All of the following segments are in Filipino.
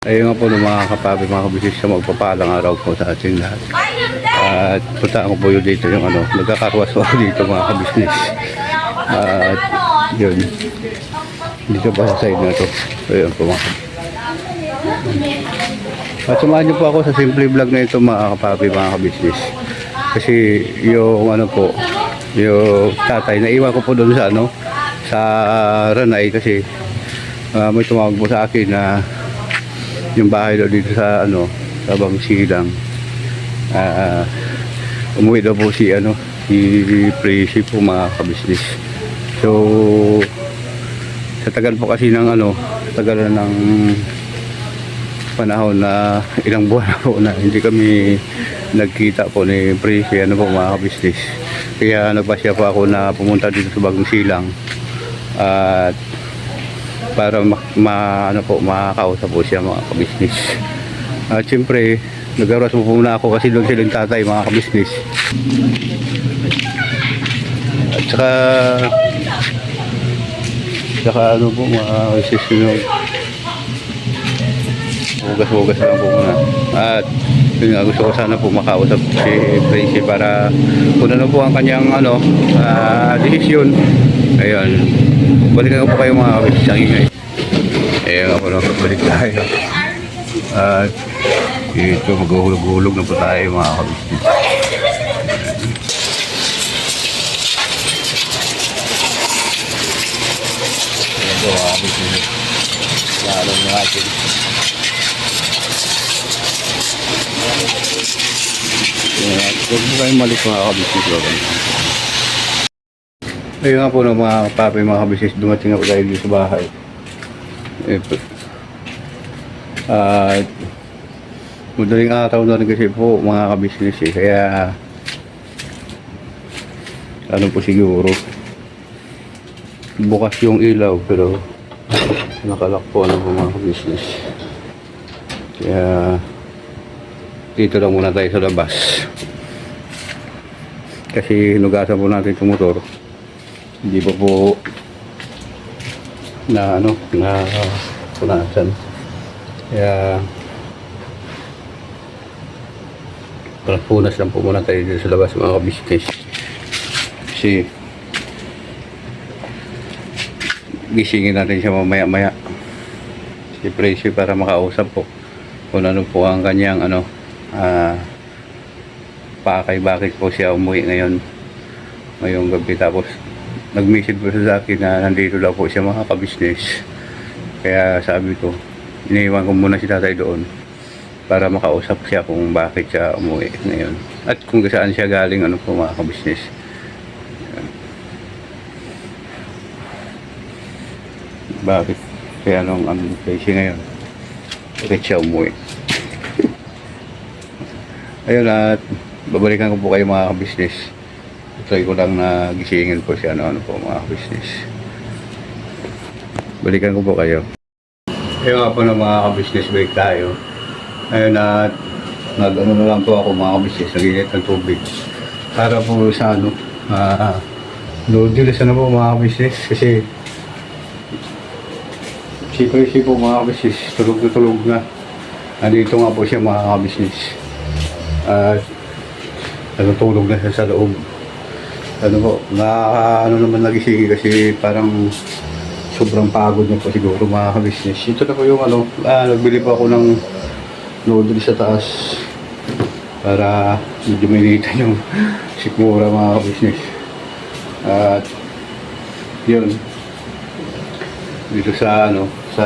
Ayun nga po ng mga kapabi, mga kabisis sa magpapalang araw po sa ating lahat. At punta ko po yun dito yung ano, nagkakarwas ako dito mga kabisnes. At yun, dito pa sa side na to. Ayun po mga. At samahan niyo po ako sa simple vlog na ito mga kapabi, mga kabisnes. Kasi yung ano po, yung tatay, naiwan ko po doon sa ano, sa Ranay kasi ah, may tumawag po sa akin na yung bahay daw dito sa ano sa Bangsilang. Ah umuwi daw po si ano si Presi po mga kabisnes so sa tagal po kasi ng ano tagal na ng panahon na ilang buwan na po na hindi kami nagkita po ni Presi ano po mga kabisnes kaya nagpasya po ako na pumunta dito sa Bagong Silang at para ma, ma- ano po makakausap po siya mga kabisnes. At siyempre, nagaras po muna ako kasi doon silang tatay mga kabisnes. At saka saka ano po mga sisinog. Hugas-hugas lang po muna. At yun nga, gusto ko sana po makausap si Prince para kung ano po ang kanyang ano, ah, desisyon. Ayun. Balikan ko po kayo mga kabis sa ingay. Ayun ako lang balik tayo. At ito maghuhulog-hulog na po tayo mga kabis. Ayan po mga kabis. Lalo na natin. Huwag mo kayong malik mga kabisnes. Ayun nga po ng mga papi, mga kabisnes, dumating na po tayo dito sa bahay. Eh. At madaling araw na rin kasi po mga kabisnes eh. Kaya ano po siguro bukas yung ilaw pero nakalak po ano po mga kabisnes. Kaya dito lang muna tayo sa labas. Kasi hinugasan po natin itong motor. Hindi pa po na ano, na punasan. Kaya punas lang po muna tayo dito sa labas mga kabisnes. Kasi gisingin natin siya mamaya maya. Si Preci para makausap po kung ano po ang kanyang ano ah pakay bakit po siya umuwi ngayon ngayong gabi tapos nag-message po sa akin na nandito daw po siya mga kabisnes kaya sabi ko iniwan ko muna si tatay doon para makausap siya kung bakit siya umuwi ngayon. At kung saan siya galing ano po mga kabisnes bakit? Kaya nung ano place ngayon bakit siya umuwi? Ayun at babalikan ko po kayo mga business try ko lang na gisingin po si ano ano po mga business. Balikan ko po kayo. Ayun nga po ng mga business break tayo. Ayun at nag ano na lang po ako mga business naginit ng tubig. Para po sa ano ah noodles ano po mga business kasi si Presi po mga business tulog na tulog na. Nandito nga po siya mga business at natutulog na siya sa loob. Ano po, na ano naman nagising kasi parang sobrang pagod na po siguro mga ka-business. Ito na po yung ano, ah, nagbili po ako ng noodles sa taas para medyo minitan yung sikmura mga ka-business. At yun, dito sa ano, sa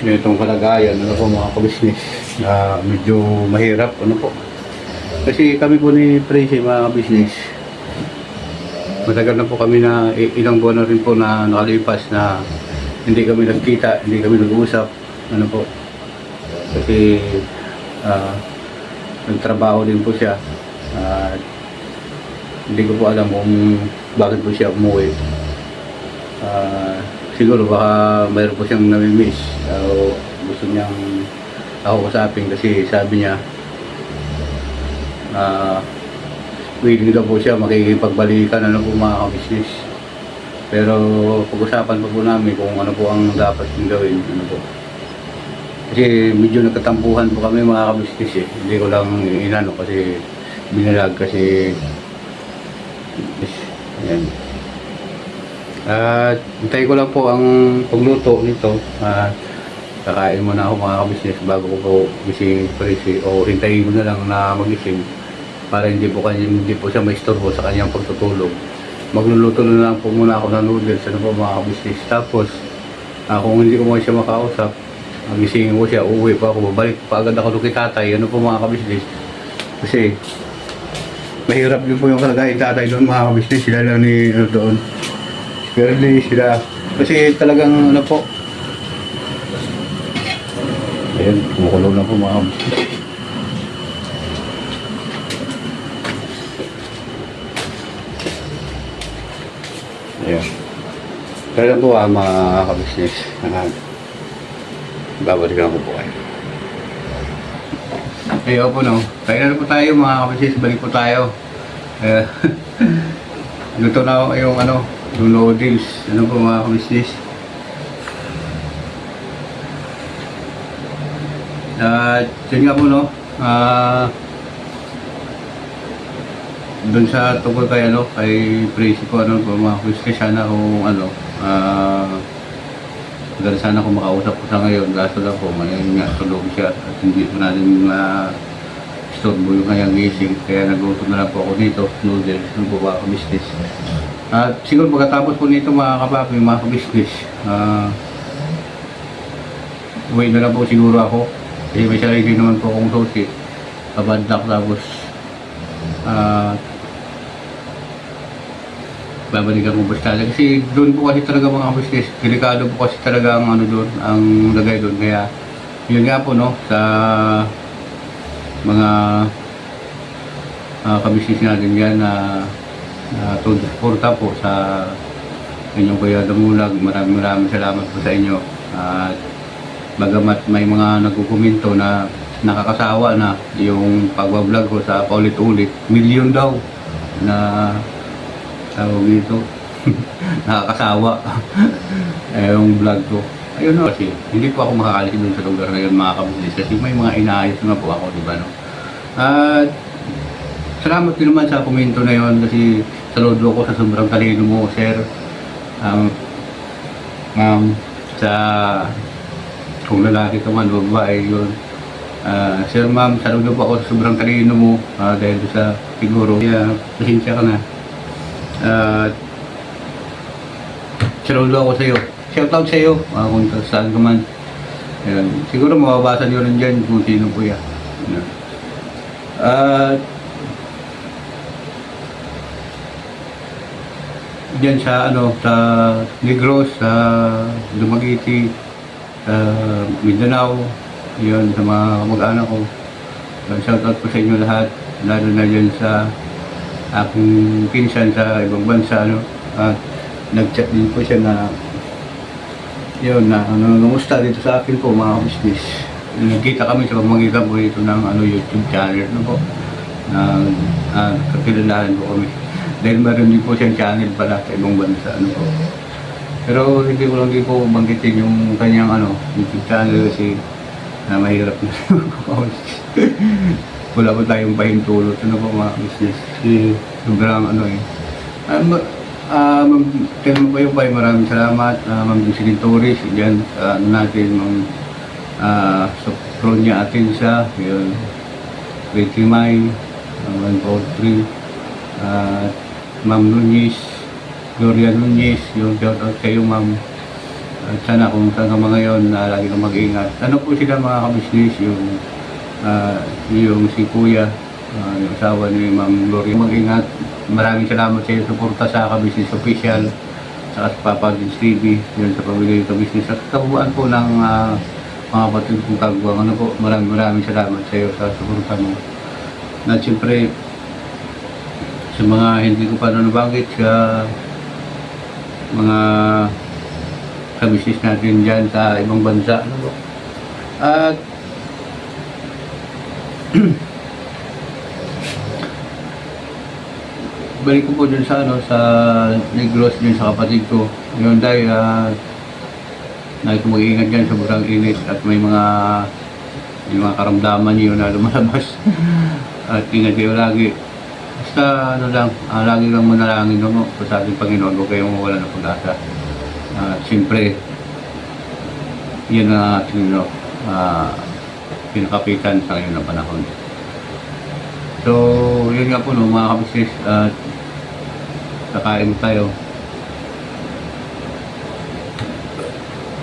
itong kalagayan ano po mga kabisnes na medyo mahirap ano po? Kasi kami po ni Tracy mga kabisnes matagal na po kami na ilang buwan na rin po na nakalipas na hindi kami nagkita hindi kami nag-uusap ano po? Kasi ah, nagtrabaho din po siya at hindi ko po alam kung bakit po siya umuwi. Ah, siguro baka mayroon po siyang namimiss o gusto niyang ako usapin kasi sabi niya na willing daw po siya makikipagbalikan ano po mga business Pero pag-usapan pa po namin kung ano po ang dapat kong gawin. Ano po. Kasi medyo nagkatampuhan po kami mga kabisnes eh. Hindi ko lang inano kasi binalag kasi Ayan. At hintayin ko lang po ang pagluto nito. At kakain muna ako mga kabisnes bago ko po gising presi o hintayin ko na lang na magising para hindi po kanya, hindi po siya maistorbo sa kanyang pagtutulog. Magluluto na lang po muna ako ng noodles ano po mga kabisnes. Tapos ah, kung hindi ko mo siya makausap, magisingin ko siya, uuwi pa ako, babalik pa agad ako kay tatay, ano po mga kabisnes. Kasi mahirap din po yung kalagayan tatay doon mga kabisnes sila lang ni ano doon di sila kasi talagang ano po ayun kumukulo na po mga kabisnes ayun kaya po ah mga kabisnes babalikan ko po kayo Ayaw po no. Kaya na po tayo mga kapasis, balik po tayo. Eh, luto na yung ano, yung noodles. Ano po mga kapasis. At yun nga po no. Ah, doon sa tungkol kay ano, kay Tracy ko ano mga kapasis, sana kung ano, ah, Maganda sana kung makausap ko sa ngayon, kaso lang po, may nga tulog siya at hindi po natin ma istorbo yung kanyang gising. Kaya nagluto na lang po ako dito, noodles, ng po ba business. At siguro pagkatapos po nito mga kapapi, mga kabisnes, ah uwi na lang po siguro ako. Kasi may sarili naman po akong susi. Kabandak tapos ah babalikan ko basta. Kasi doon po kasi talaga mga business delikado po kasi talaga ang ano doon ang lagay doon. Kaya yun nga po no sa mga uh, kabisnes natin yan na uh, suporta po sa inyong Kuya Damulag maraming maraming salamat po sa inyo. At bagamat may mga nagkukomento na nakakasawa na yung pagbablog ko sa paulit-ulit milyon daw na tawag dito nakakasawa. Eh, yung vlog ko. Ayun no kasi hindi po ako makakalis doon sa lugar na yun mga kabulis kasi may mga inaayos na po ako di ba no? At salamat din naman sa komento na yun kasi saludo ko sa sobrang talino mo sir. Um, um, sa kung lalaki ka man o babae yun Ah, sir ma'am, saludo po ako sa sobrang talino mo ah, dahil sa siguro kaya pasensya ka na at saludo ako sa iyo. Shout out sa iyo uh, kung saan ka man. Ayan. Siguro mababasa niyo rin dyan kung sino po yan. At dyan sa ano sa Negros, sa Dumaguete, sa Mindanao, yun sa mga mag-anak ko. Shout out po sa inyo lahat, lalo na dyan sa aking pinsan sa ibang bansa ano. At nag-chat din po siya na yun na ano numusta dito sa akin po mga business. Nagkita kami sa pamagitan po dito ng ano YouTube channel no po. Na uh, kakilalahan po kami. Dahil meron din po siyang channel pala sa ibang bansa ano po pero hindi ko lang din po banggitin yung kanyang ano YouTube channel kasi na mahirap na wala po tayong pahintulot. Ano po mga business? Kasi sobrang ano eh. Um, uh, ma'am Telmo Bayo Bay maraming salamat. Uh, ma'am Jocelyn Torres dyan sa ano natin ma'am uh, sa Pronya Atensa yun Ricky May uh, 143 uh, ma'am Nunez Gloria Nunez yung shout out kayo ma'am at sana kung saan mga ngayon na lagi kang mag-ingat ano po sila mga kabisnes yung Ah, yung si Kuya, ah, yung asawa ni Ma'am Gloria. Mag-ingat. Maraming salamat sa iyo suporta sa Kabisnes Official sa Papa Vince TV, yun sa pamilya ng Kabisnes. At kabuuan po ng ah, mga kapatid kong kagwang. Ano po, maraming maraming salamat sa iyo sa suporta mo. At siyempre, sa mga hindi ko pa na nabanggit sa mga kabisnes natin dyan sa ibang bansa. Ano. At pagbalik ko po dun sa ano sa Negros din sa kapatid ko. Yun dahil uh, ko mag-iingat dyan sobrang init at may mga may mga karamdaman niyo na lumalabas. at ingat kayo lagi. Basta ano lang, ah, lagi lang manalangin no, po sa ating Panginoon huwag kayong mawala ng pag-asa. At siyempre, yan ang ating no, ah, pinakapitan sa ngayon na panahon. So, yun nga po no, mga kabisnes at kakain tayo.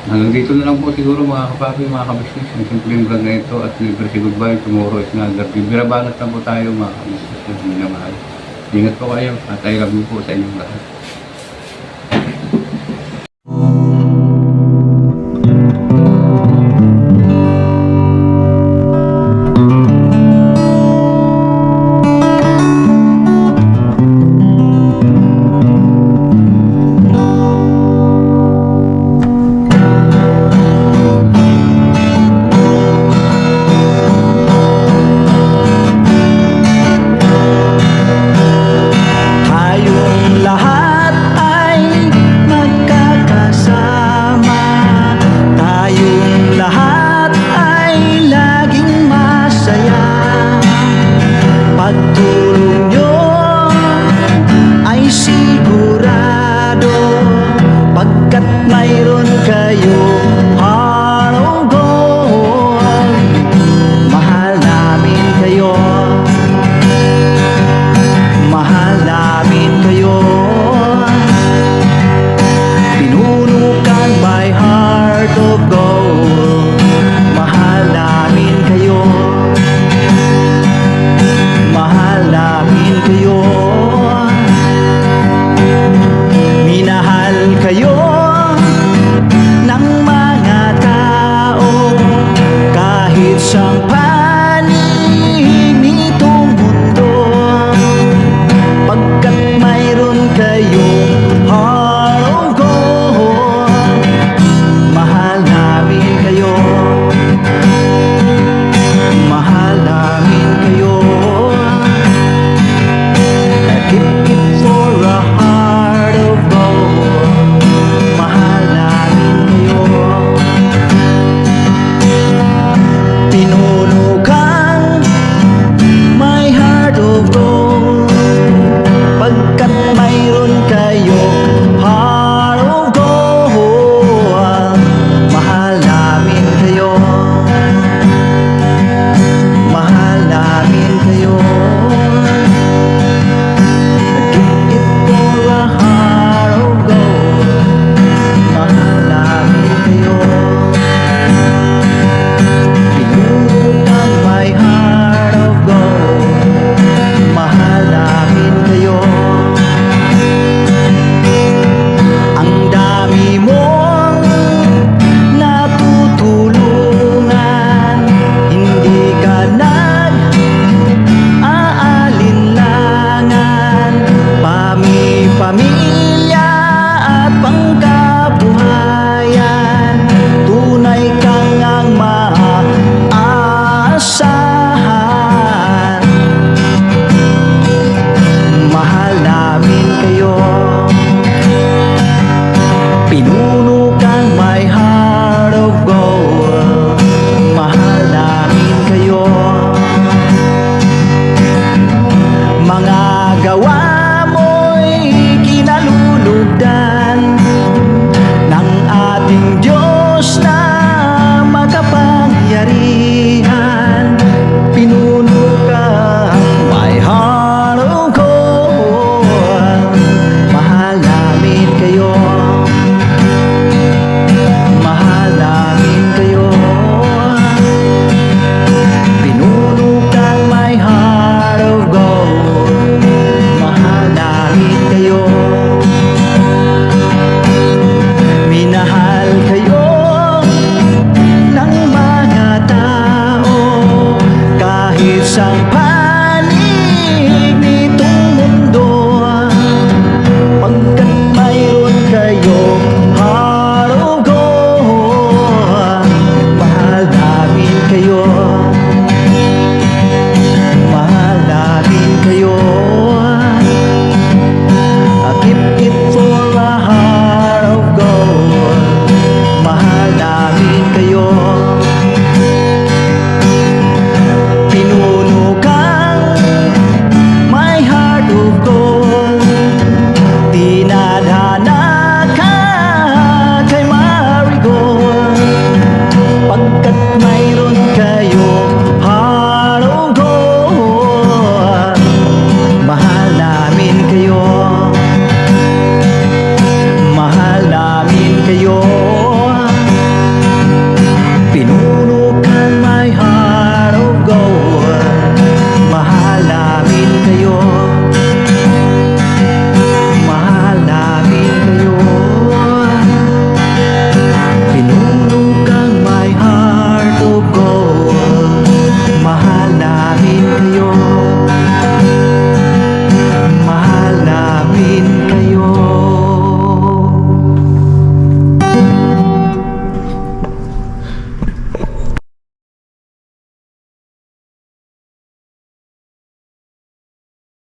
Hanggang dito na lang po siguro mga kapapi, mga kabisnes. Ang simpleng vlog na ito at libre si goodbye. Tomorrow is another day. Birabanat lang po tayo mga kabisnes na minamahal. Ingat po kayo at I love po sa inyong lahat. You.